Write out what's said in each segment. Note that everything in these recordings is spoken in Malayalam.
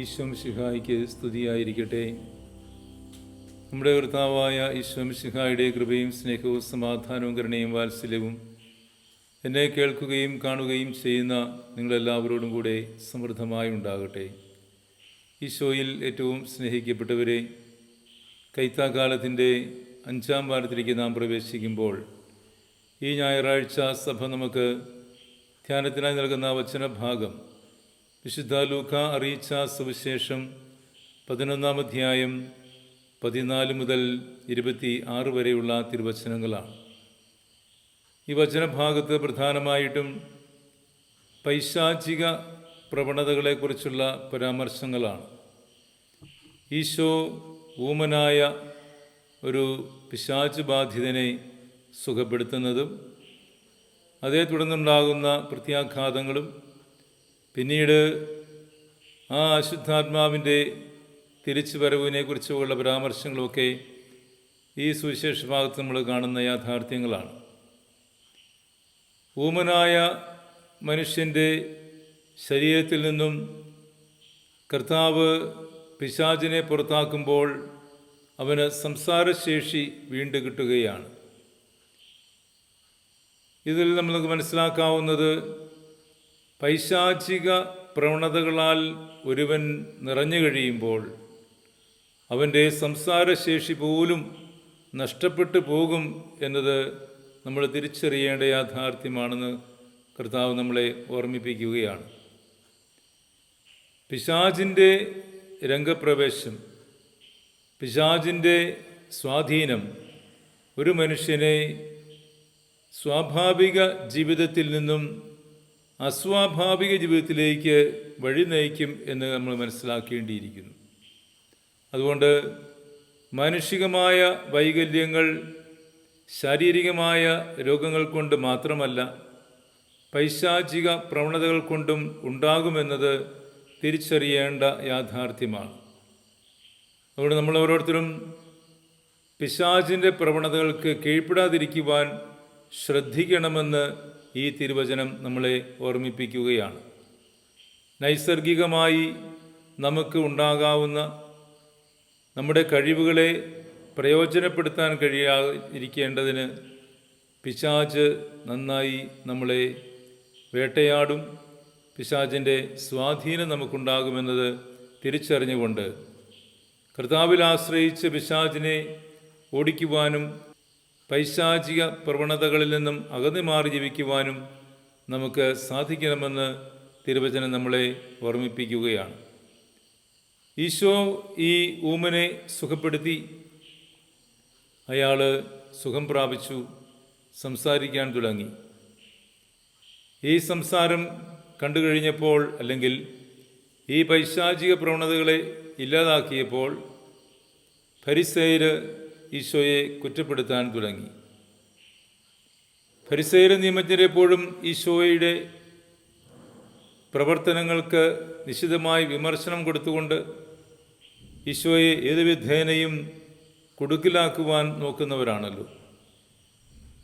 ഈശ്വം ശിഹായിക്ക് സ്തുതിയായിരിക്കട്ടെ. നമ്മുടെ കർത്താവായ ഈശ്വം ശിഹായുടെ കൃപയും സ്നേഹവും സമാധാനവും കരുണയും വാത്സല്യവും എന്നെ കേൾക്കുകയും കാണുകയും ചെയ്യുന്ന നിങ്ങളെല്ലാവരോടും കൂടെ സമൃദ്ധമായി ഉണ്ടാകട്ടെ. ഈശോയിൽ ഏറ്റവും സ്നേഹിക്കപ്പെട്ടവരെ കൈത്താക്കാലത്തിന്റെ അഞ്ചാം വാരത്തിലേക്ക് നാം പ്രവേശിക്കുമ്പോൾ ഈ ഞായറാഴ്ച സഭ നമുക്ക് ധ്യാനത്തിനായി നൽകുന്ന വചനഭാഗം വിശുദ്ധ ലൂക്ക അറിയിച്ച സുവിശേഷം പതിനൊന്നാം അധ്യായം പതിനാല് മുതൽ ഇരുപത്തി ആറ് വരെയുള്ള തിരുവചനങ്ങളാണ്. ഈ വചനഭാഗത്ത് പ്രധാനമായിട്ടും പൈശാചിക പ്രവണതകളെക്കുറിച്ചുള്ള പരാമർശങ്ങളാണ്. ഈശോ ഊമനായ ഒരു പിശാച് ബാധിതനെ സുഖപ്പെടുത്തുന്നതും അതേ തുടർന്നുണ്ടാകുന്ന പ്രത്യാഘാതങ്ങളും പിന്നീട് ആ അശുദ്ധാത്മാവിന്റെ തിരിച്ചു വരവിനെക്കുറിച്ചുള്ള പരാമർശങ്ങളുമൊക്കെ ഈ സുവിശേഷ ഭാഗത്ത് നമ്മൾ കാണുന്ന യാഥാർത്ഥ്യങ്ങളാണ്. ഊമനായ മനുഷ്യന്റെ ശരീരത്തിൽ നിന്നും കർത്താവ് പിശാചിനെ പുറത്താക്കുമ്പോൾ അവന് സംസാരശേഷി വീണ്ടും കിട്ടുകയാണ്. ഇതിൽ നമ്മൾക്ക് മനസ്സിലാക്കാവുന്നത് പൈശാചിക പ്രവണതകളാൽ ഒരുവൻ നിറഞ്ഞു കഴിയുമ്പോൾ അവന്റെ സംസാരശേഷി പോലും നഷ്ടപ്പെട്ടു പോകും എന്നത് നമ്മൾ തിരിച്ചറിയേണ്ട യാഥാർത്ഥ്യമാണെന്ന് കർത്താവ് നമ്മളെ ഓർമ്മിപ്പിക്കുകയാണ്. പിശാചിന്റെ രംഗപ്രവേശം പിശാചിന്റെ സ്വാധീനം ഒരു മനുഷ്യനെ സ്വാഭാവിക ജീവിതത്തിൽ നിന്നും അസ്വാഭാവിക ജീവിതത്തിലേക്ക് വഴി നയിക്കും എന്ന് നമ്മൾ മനസ്സിലാക്കേണ്ടിയിരിക്കുന്നു. അതുകൊണ്ട് മാനുഷികമായ വൈകല്യങ്ങൾ ശാരീരികമായ രോഗങ്ങൾ കൊണ്ട് മാത്രമല്ല പൈശാചിക പ്രവണതകൾ കൊണ്ടും ഉണ്ടാകുമെന്നത് തിരിച്ചറിയേണ്ട യാഥാർത്ഥ്യമാണ്. അതുകൊണ്ട് നമ്മൾ ഓരോരുത്തരും പിശാചിന്റെ പ്രവണതകൾക്ക് കീഴ്പ്പെടാതിരിക്കുവാൻ ശ്രദ്ധിക്കണമെന്ന് ഈ തിരുവചനം നമ്മളെ ഓർമ്മിപ്പിക്കുകയാണ്. നൈസർഗികമായി നമുക്ക് ഉണ്ടാകാവുന്ന നമ്മുടെ കഴിവുകളെ പ്രയോജനപ്പെടുത്താൻ കഴിയാതിരിക്കേണ്ടതിന് പിശാച് നന്നായി നമ്മളെ വേട്ടയാടും. പിശാചിന്റെ സ്വാധീനം നമുക്കുണ്ടാകുമെന്നത് തിരിച്ചറിഞ്ഞുകൊണ്ട് കർത്താവിൽ ആശ്രയിച്ച് പിശാചിനെ ഓടിക്കുവാനും പൈശാചിക പ്രവണതകളിൽ നിന്നും അകന്നു മാറി ജീവിക്കുവാനും നമുക്ക് സാധിക്കണമെന്ന് തിരുവചനം നമ്മളെ ഓർമ്മിപ്പിക്കുകയാണ്. ഈശോ ഈ ഊമനെ സുഖപ്പെടുത്തി. അയാൾ സുഖം പ്രാപിച്ചു സംസാരിക്കാൻ തുടങ്ങി. ഈ സംസാരം കണ്ടു കഴിഞ്ഞപ്പോൾ അല്ലെങ്കിൽ ഈ പൈശാചിക പ്രവണതകളെ ഇല്ലാതാക്കിയപ്പോൾ ഫരിസേര് ഈശോയെ കുറ്റപ്പെടുത്താൻ തുടങ്ങി. പരിസേര നിയമജ്ഞരെപ്പോഴും ഈശോയുടെ പ്രവർത്തനങ്ങൾക്ക് നിശിതമായി വിമർശനം കൊടുത്തുകൊണ്ട് ഈശോയെ ഏത് വിധേനയും കുടുക്കിലാക്കുവാൻ നോക്കുന്നവരാണല്ലോ.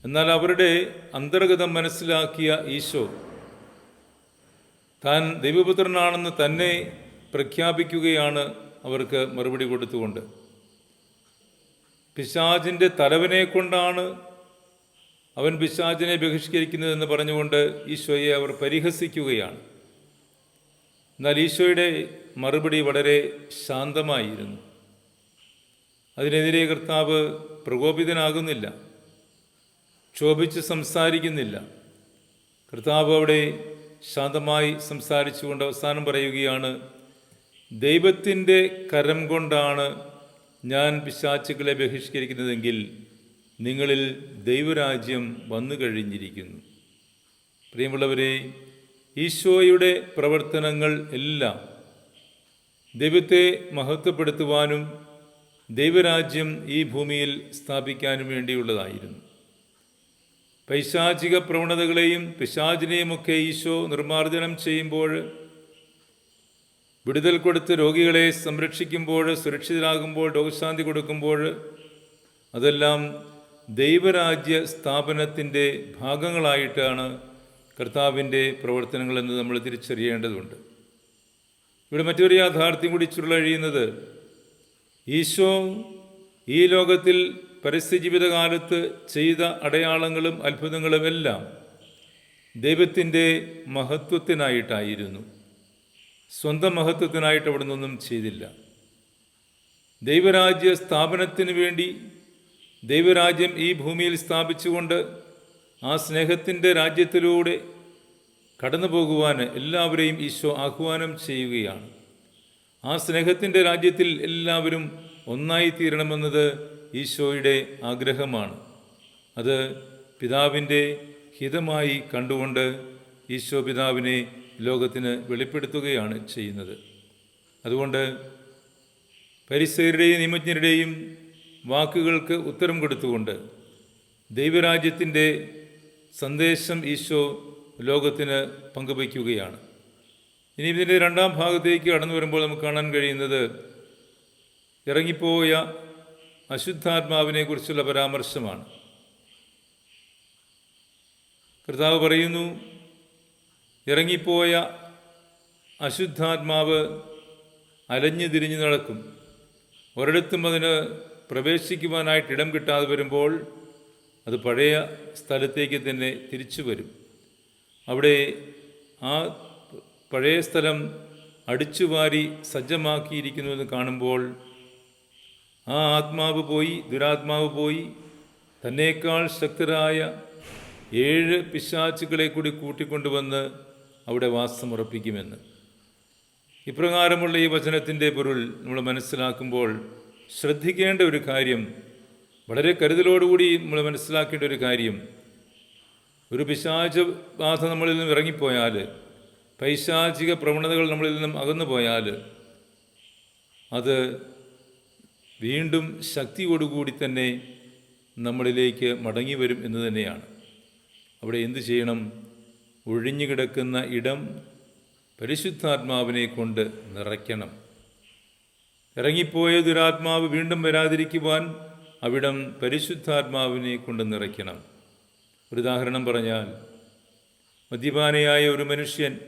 എന്നാൽ അവരുടെ അന്തർഗതം മനസ്സിലാക്കിയ ഈശോ താൻ ദൈവപുത്രനാണെന്ന് തന്നെ പ്രഖ്യാപിക്കുകയാണ് അവർക്ക് മറുപടി കൊടുത്തുകൊണ്ട്. പിശാചിന്റെ തലവനെ കൊണ്ടാണ് അവൻ പിശാചിനെ ബഹിഷ്കരിക്കുന്നതെന്ന് പറഞ്ഞുകൊണ്ട് ഈശോയെ അവർ പരിഹസിക്കുകയാണ്. എന്നാൽ ഈശോയുടെ മറുപടി വളരെ ശാന്തമായിരുന്നു. അതിനെതിരെ കർത്താവ് പ്രകോപിതനാകുന്നില്ല ക്ഷോഭിച്ച് സംസാരിക്കുന്നില്ല. കർത്താവ് അവിടെ ശാന്തമായി സംസാരിച്ചുകൊണ്ട് അവസാനം പറയുകയാണ് ദൈവത്തിന്റെ കരം കൊണ്ടാണ് ഞാൻ പിശാച്ചുക്കളെ ബഹിഷ്കരിക്കുന്നതെങ്കിൽ നിങ്ങളിൽ ദൈവരാജ്യം വന്നു കഴിഞ്ഞിരിക്കുന്നു. പ്രിയമുള്ളവരെ ഈശോയുടെ പ്രവർത്തനങ്ങൾ എല്ലാം ദൈവത്തെ മഹത്വപ്പെടുത്തുവാനും ദൈവരാജ്യം ഈ ഭൂമിയിൽ സ്ഥാപിക്കാനും വേണ്ടിയുള്ളതായിരുന്നു. പൈശാചിക പ്രവണതകളെയും പിശാചിനെയുമൊക്കെ ഈശോ നിർമ്മാർജനം ചെയ്യുമ്പോൾ വിടുതൽ കൊടുത്ത് രോഗികളെ സംരക്ഷിക്കുമ്പോൾ സുരക്ഷിതരാകുമ്പോൾ രോഗശാന്തി കൊടുക്കുമ്പോൾ അതെല്ലാം ദൈവരാജ്യ സ്ഥാപനത്തിന്റെ ഭാഗങ്ങളായിട്ടാണ് കർത്താവിന്റെ പ്രവർത്തനങ്ങളെന്ന് നമ്മൾ തിരിച്ചറിയേണ്ടതുണ്ട്. ഇവിടെ മറ്റൊരു യാഥാർത്ഥ്യം കൂടി ചുരുളഴിയുന്നത് ഈശോ ഈ ലോകത്തിൽ പരസ്യ ജീവിതകാലത്ത് ചെയ്ത അടയാളങ്ങളും അത്ഭുതങ്ങളും എല്ലാം ദൈവത്തിന്റെ മഹത്വത്തിനായിട്ടായിരുന്നു. സ്വന്തം മഹത്വത്തിനായിട്ട് അവിടെ നിന്നൊന്നും ചെയ്തില്ല. ദൈവരാജ്യ സ്ഥാപനത്തിന് വേണ്ടി ദൈവരാജ്യം ഈ ഭൂമിയിൽ സ്ഥാപിച്ചുകൊണ്ട് ആ സ്നേഹത്തിന്റെ രാജ്യത്തിലൂടെ കടന്നു പോകുവാൻ എല്ലാവരെയും ഈശോ ആഹ്വാനം ചെയ്യുകയാണ്. ആ സ്നേഹത്തിന്റെ രാജ്യത്തിൽ എല്ലാവരും ഒന്നായി തീരണമെന്നത് ഈശോയുടെ ആഗ്രഹമാണ്. അത് പിതാവിന്റെ ഹിതമായി കണ്ടുകൊണ്ട് ഈശോ പിതാവിനെ ലോകത്തിന് വെളിപ്പെടുത്തുകയാണ് ചെയ്യുന്നത്. അതുകൊണ്ട് പരിസരുടെയും നിമജ്ഞരുടെയും വാക്കുകൾക്ക് ഉത്തരം കൊടുത്തുകൊണ്ട് ദൈവരാജ്യത്തിന്റെ സന്ദേശം ഈശോ ലോകത്തിന് പങ്കുവയ്ക്കുകയാണ്. ഇനി ഇതിന്റെ രണ്ടാം ഭാഗത്തേക്ക് കടന്നു വരുമ്പോൾ നമുക്ക് കാണാൻ കഴിയുന്നത് ഇറങ്ങിപ്പോയ അശുദ്ധാത്മാവിനെ കുറിച്ചുള്ള പരാമർശമാണ്. കർത്താവ് പറയുന്നു ഇറങ്ങിപ്പോയ അശുദ്ധാത്മാവ് അലഞ്ഞു തിരിഞ്ഞു നടക്കും. ഒരിടത്തും അതിന് പ്രവേശിക്കുവാനായിട്ട് ഇടം കിട്ടാതെ വരുമ്പോൾ അത് പഴയ സ്ഥലത്തേക്ക് തന്നെ തിരിച്ചു വരും. അവിടെ ആ പഴയ സ്ഥലം അടിച്ചുവാരി സജ്ജമാക്കിയിരിക്കുന്നുവെന്ന് കാണുമ്പോൾ ആ ആത്മാവ് പോയി ദുരാത്മാവ് പോയി. തന്നേക്കാൾ ശക്തരായ ഏഴ് പിശാച്ചുകളെ കൂടി കൂട്ടിക്കൊണ്ടുവന്ന് അവിടെ വാസം വാസമുറപ്പിക്കുമെന്ന്. ഇപ്രകാരമുള്ള ഈ വചനത്തിന്റെ പൊരുൾ നമ്മൾ മനസ്സിലാക്കുമ്പോൾ ശ്രദ്ധിക്കേണ്ട ഒരു കാര്യം വളരെ കരുതലോടുകൂടി നമ്മൾ മനസ്സിലാക്കേണ്ട ഒരു കാര്യം. ഒരു പിശാച ബാധ നമ്മളിൽ നിന്നും ഇറങ്ങിപ്പോയാൽ പൈശാചിക പ്രവണതകൾ നമ്മളിൽ നിന്നും അകന്നു പോയാൽ അത് വീണ്ടും ശക്തിയോടുകൂടി തന്നെ നമ്മളിലേക്ക് മടങ്ങി വരും എന്ന് തന്നെയാണ്. അവിടെ എന്തു ചെയ്യണം? ഒഴിഞ്ഞു കിടക്കുന്ന ഇടം പരിശുദ്ധാത്മാവിനെ കൊണ്ട് നിറയ്ക്കണം. ഇറങ്ങിപ്പോയ ദുരാത്മാവ് വീണ്ടും വരാതിരിക്കുവാൻ അവിടം പരിശുദ്ധാത്മാവിനെ കൊണ്ട് നിറയ്ക്കണം. ഒരു ഉദാഹരണം പറഞ്ഞാൽ മദ്യപാനയായ ഒരു മനുഷ്യൻ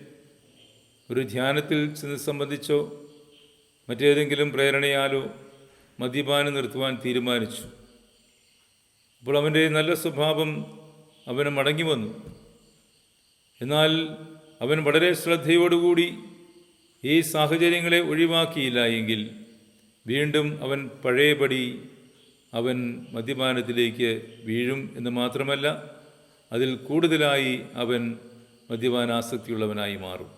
ഒരു ധ്യാനത്തിൽ ചെന്ന് സംബന്ധിച്ചോ മറ്റേതെങ്കിലും പ്രേരണയാലോ മദ്യപാനം നിർത്തുവാൻ തീരുമാനിച്ചു. അപ്പോൾ അവന്റെ നല്ല സ്വഭാവം അവന് മടങ്ങി വന്നു. എന്നാൽ അവൻ വളരെ ശ്രദ്ധയോടുകൂടി ഈ സാഹചര്യങ്ങളെ ഒഴിവാക്കിയില്ല എങ്കിൽ വീണ്ടും അവൻ പഴയപടി അവൻ മദ്യപാനത്തിലേക്ക് വീഴും എന്ന് മാത്രമല്ല അതിൽ കൂടുതലായി അവൻ മദ്യപാനാസക്തിയുള്ളവനായി മാറും.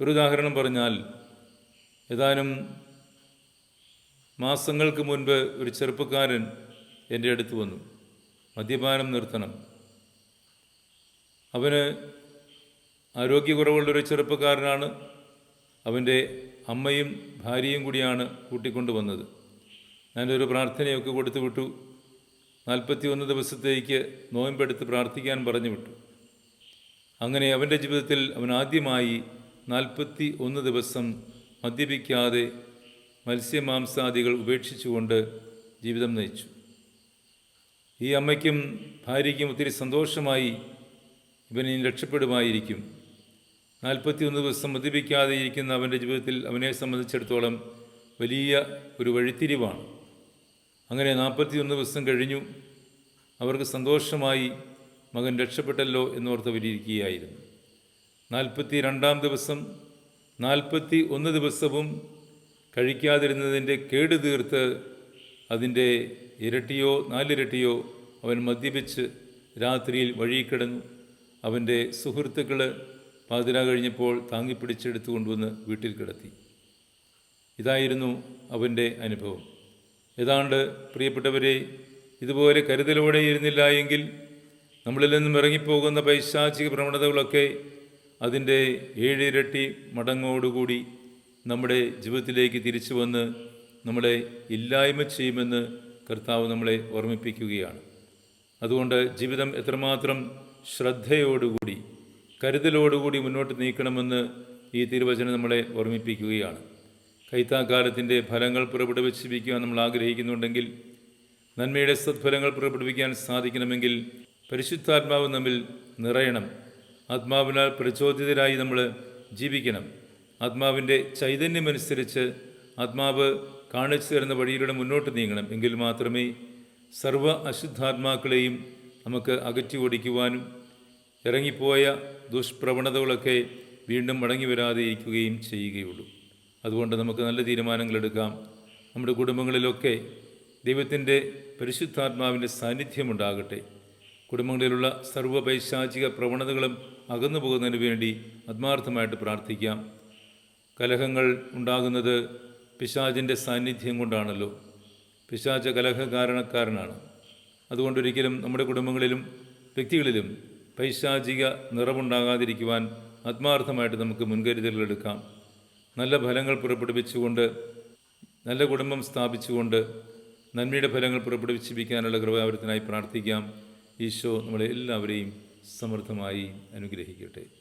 ഒരു ഉദാഹരണം പറഞ്ഞാൽ ഏതാനും മാസങ്ങൾക്ക് മുൻപ് ഒരു ചെറുപ്പക്കാരൻ എന്റെ അടുത്ത് വന്നു. മദ്യപാനം നിർത്തണം. അവന് ആരോഗ്യക്കുറവുള്ളൊരു ചെറുപ്പക്കാരനാണ്. അവന്റെ അമ്മയും ഭാര്യയും കൂടിയാണ് കൂട്ടിക്കൊണ്ടുവന്നത് ഞാനൊരു പ്രാർത്ഥനയൊക്കെ കൊടുത്തു വിട്ടു. നാൽപ്പത്തി ഒന്ന് ദിവസത്തേക്ക് നോയമ്പെടുത്ത് പ്രാർത്ഥിക്കാൻ പറഞ്ഞു വിട്ടു. അങ്ങനെ അവന്റെ ജീവിതത്തിൽ അവൻ ആദ്യമായി നാൽപ്പത്തി ഒന്ന് ദിവസം മദ്യപിക്കാതെ മത്സ്യമാംസാദികൾ ഉപേക്ഷിച്ചുകൊണ്ട് ജീവിതം നയിച്ചു. ഈ അമ്മയ്ക്കും ഭാര്യയ്ക്കും ഒത്തിരി സന്തോഷമായി ഇവൻ ഇനി രക്ഷപ്പെടുമായിരിക്കും. നാൽപ്പത്തിയൊന്ന് ദിവസം മദ്യപിക്കാതെ ഇരിക്കുന്ന അവന്റെ ജീവിതത്തിൽ അവനെ സംബന്ധിച്ചിടത്തോളം വലിയ ഒരു വഴിത്തിരിവാണ്. അങ്ങനെ നാൽപ്പത്തിയൊന്ന് ദിവസം കഴിഞ്ഞു. അവർക്ക് സന്തോഷമായി മകൻ രക്ഷപ്പെട്ടല്ലോ എന്നോർത്തവരിയ്ക്കുകയായിരുന്നു നാൽപ്പത്തി രണ്ടാം ദിവസം നാൽപ്പത്തി ഒന്ന് ദിവസവും കഴിക്കാതിരുന്നതിന്റെ കേട് തീർത്ത് അതിന്റെ ഇരട്ടിയോ നാലിരട്ടിയോ അവൻ മദ്യപിച്ച് രാത്രിയിൽ വഴി കിടന്നു. അവന്റെ സുഹൃത്തുക്കൾ പാതിര കഴിഞ്ഞപ്പോൾ താങ്ങിപ്പിടിച്ചെടുത്തു കൊണ്ടുവന്ന് വീട്ടിൽ കിടത്തി. ഇതായിരുന്നു അവന്റെ അനുഭവം. ഏതാണ്ട് പ്രിയപ്പെട്ടവരെ ഇതുപോലെ കരുതലോടെ ഇരുന്നില്ല എങ്കിൽ നമ്മളിൽ നിന്നും ഇറങ്ങിപ്പോകുന്ന പൈശാചിക പ്രവണതകളൊക്കെ അതിന്റെ ഏഴിരട്ടി മടങ്ങോടുകൂടി നമ്മുടെ ജീവിതത്തിലേക്ക് തിരിച്ചു വന്ന് നമ്മളെ ഇല്ലായ്മ ചെയ്യുമെന്ന് കർത്താവ് നമ്മളെ ഓർമ്മിപ്പിക്കുകയാണ്. അതുകൊണ്ട് ജീവിതം എത്രമാത്രം ശ്രദ്ധയോടുകൂടി കരുതലോടുകൂടി മുന്നോട്ട് നീക്കണമെന്ന് ഈ തിരുവചനം നമ്മളെ ഓർമ്മിപ്പിക്കുകയാണ്. കൈത്താക്കാലത്തിന്റെ ഫലങ്ങൾ പുറപ്പെടുവിച്ചിരിക്കുവാൻ നമ്മൾ ആഗ്രഹിക്കുന്നുണ്ടെങ്കിൽ നന്മയുടെ സത്ഫലങ്ങൾ പുറപ്പെടുവിക്കാൻ സാധിക്കണമെങ്കിൽ പരിശുദ്ധാത്മാവ് നമ്മിൽ നിറയണം. ആത്മാവിനാൽ പ്രചോദിതരായി നമ്മൾ ജീവിക്കണം. ആത്മാവിന്റെ ചൈതന്യമനുസരിച്ച് ആത്മാവ് കാണിച്ചു തരുന്ന വഴിയിലൂടെ മുന്നോട്ട് നീങ്ങണം. എങ്കിൽ മാത്രമേ സർവ അശുദ്ധാത്മാക്കളെയും നമുക്ക് അകറ്റി ഓടിക്കുവാനും ഇറങ്ങിപ്പോയ ദുഷ്പ്രവണതകളൊക്കെ വീണ്ടും മടങ്ങി വരാതെ ഇരിക്കുകയും ചെയ്യുകയുള്ളൂ. അതുകൊണ്ട് നമുക്ക് നല്ല തീരുമാനങ്ങൾ എടുക്കാം. നമ്മുടെ കുടുംബങ്ങളിലൊക്കെ ദൈവത്തിന്റെ പരിശുദ്ധാത്മാവിന്റെ സാന്നിധ്യമുണ്ടാകട്ടെ. കുടുംബങ്ങളിലുള്ള സർവ പൈശാചിക പ്രവണതകളും അകന്നു പോകുന്നതിന് വേണ്ടി ആത്മാർത്ഥമായിട്ട് പ്രാർത്ഥിക്കാം. കലഹങ്ങൾ ഉണ്ടാകുന്നത് പിശാചിന്റെ സാന്നിധ്യം കൊണ്ടാണല്ലോ. പിശാച കലഹ കാരണക്കാരനാണ് അതുകൊണ്ടൊരിക്കലും നമ്മുടെ കുടുംബങ്ങളിലും വ്യക്തികളിലും പൈശാചിക നിറവുണ്ടാകാതിരിക്കുവാൻ ആത്മാർത്ഥമായിട്ട് നമുക്ക് മുൻകരുതലുകൾ നല്ല ഫലങ്ങൾ പുറപ്പെടുവിച്ചുകൊണ്ട് നല്ല കുടുംബം സ്ഥാപിച്ചുകൊണ്ട് നന്മയുടെ ഫലങ്ങൾ പുറപ്പെടുവിച്ചിരിക്കാനുള്ള കൃപാവരത്തിനായി പ്രാർത്ഥിക്കാം. ഈശോ നമ്മളെ എല്ലാവരെയും സമൃദ്ധമായി അനുഗ്രഹിക്കട്ടെ.